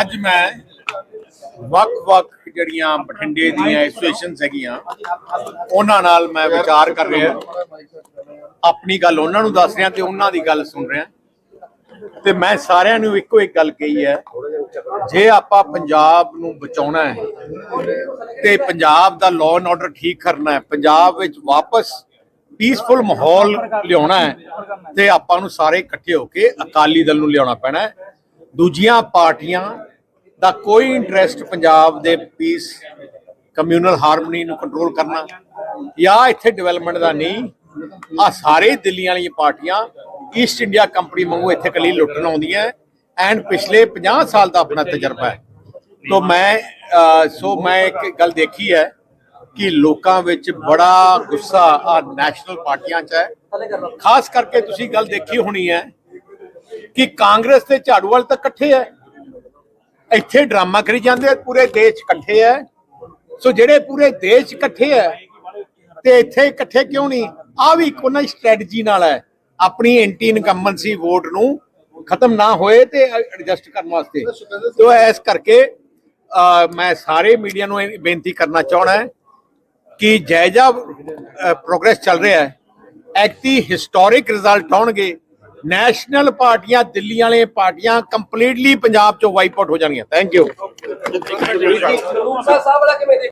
ਅੱਜ ਮੈਂ ਵੱਖ-ਵੱਖ ਜਿਹੜੀਆਂ ਬਠਿੰਡੇ ਦੀਆਂ ਐਸੋਸੀਏਸ਼ਨਸ ਹੈਗੀਆਂ ਉਹਨਾਂ ਨਾਲ ਮੈਂ ਵਿਚਾਰ ਕਰ ਰਿਹਾ। ਆਪਣੀ ਗੱਲ ਉਹਨਾਂ ਨੂੰ ਦੱਸ ਰਿਹਾ ਤੇ ਉਹਨਾਂ ਦੀ ਗੱਲ ਸੁਣ ਰਿਹਾ। ਤੇ ਮੈਂ ਸਾਰਿਆਂ ਨੂੰ ਇੱਕੋ ਇੱਕ ਗੱਲ ਕਹੀ ਹੈ, ਜੇ ਆਪਾਂ ਪੰਜਾਬ ਨੂੰ ਬਚਾਉਣਾ ਹੈ ਤੇ ਪੰਜਾਬ ਦਾ ਲਾਅ ਐਂਡ ਆਰਡਰ ਠੀਕ ਕਰਨਾ ਹੈ, ਪੰਜਾਬ ਵਿੱਚ ਵਾਪਸ ਪੀਸਫੁਲ ਮਾਹੌਲ ਲਿਆਉਣਾ ਹੈ ਤੇ ਆਪਾਂ ਨੂੰ ਸਾਰੇ ਇਕੱਠੇ ਹੋ ਕੇ ਅਕਾਲੀ ਦਲ ਨੂੰ ਲਿਆਉਣਾ ਪੈਣਾ ਹੈ। ਦੂਜੀਆਂ ਪਾਰਟੀਆਂ ਦਾ ਕੋਈ ਇੰਟਰਸਟ ਪੰਜਾਬ ਦੇ ਪੀਸ ਕਮਿਊਨਲ ਹਾਰਮਨੀ ਨੂੰ ਕੰਟਰੋਲ ਕਰਨਾ ਜਾਂ ਇੱਥੇ ਡਿਵੈਲਪਮੈਂਟ ਦਾ ਨਹੀਂ ਆ ਸਾਰੇ ਦਿੱਲੀ ਵਾਲੀਆਂ ਪਾਰਟੀਆਂ ਈਸਟ ਇੰਡੀਆ ਕੰਪਨੀ ਵਾਂਗੂ ਇੱਥੇ ਕੱਲੀ ਲੁੱਟਣ ਆਉਂਦੀਆਂ ਐਂਡ ਪਿਛਲੇ 50 ਸਾਲ ਦਾ ਆਪਣਾ ਤਜਰਬਾ ਹੈ। ਤੋਂ ਮੈਂ ਸੋ ਮੈਂ ਇੱਕ ਗੱਲ ਦੇਖੀ ਹੈ ਕਿ ਲੋਕਾਂ ਵਿੱਚ ਬੜਾ ਗੁੱਸਾ ਆ ਨੈਸ਼ਨਲ ਪਾਰਟੀਆਂ 'ਚ ਹੈ। ਖਾਸ ਕਰਕੇ ਤੁਸੀਂ ਗੱਲ ਦੇਖੀ ਹੋਣੀ ਹੈ ਕਿ ਕਾਂਗਰਸ ਤੇ ਝਾੜੂ ਵਾਲ ਤਾਂ ਇਕੱਠੇ ਹੈ। ਇੱਥੇ ਡਰਾਮਾ ਕਰੀ ਜਾਂਦੇ ਆ, ਪੂਰੇ ਦੇਸ਼ ਇਕੱਠੇ ਹੈ। ਸੋ ਜਿਹੜੇ ਪੂਰੇ ਦੇਸ਼ ਇਕੱਠੇ ਹੈ ਤੇ ਇੱਥੇ ਇਕੱਠੇ ਕਿਉਂ ਨਹੀਂ? ਆ ਵੀ ਇੱਕ ਉਹਨਾਂ ਦੀ ਸਟ੍ਰੈਟਜੀ ਨਾਲ ਹੈ। ਆਪਣੀ ਐਂਟੀ ਇਨਕੰਬੈਂਸੀ ਵੋਟ ਨੂੰ ਖਤਮ ਨਾ ਹੋਏ ਤੇ ਐਡਜਸਟ ਕਰਨ ਵਾਸਤੇ। ਤੋ ਇਸ ਕਰਕੇ ਮੈਂ ਸਾਰੇ ਮੀਡੀਆ ਨੂੰ ਬੇਨਤੀ ਕਰਨਾ ਚਾਹਣਾ ਹੈ ਕਿ ਜਾਇਜ਼ਾ ਪ੍ਰੋਗਰੈਸ ਚੱਲ ਰਿਹਾ ਹੈ। ਐਕਟੀ ਹਿਸਟੋਰਿਕ ਰਿਜ਼ਲਟ ਆਉਣਗੇ ਨੈਸ਼ਨਲ ਪਾਰਟੀਆਂ, ਦਿੱਲੀ ਵਾਲੇ ਪਾਰਟੀਆਂ ਕੰਪਲੀਟਲੀ ਪੰਜਾਬ ਚੋਂ ਵਾਈਪ ਆਊਟ ਹੋ ਜਾਣਗੀਆਂ। Thank you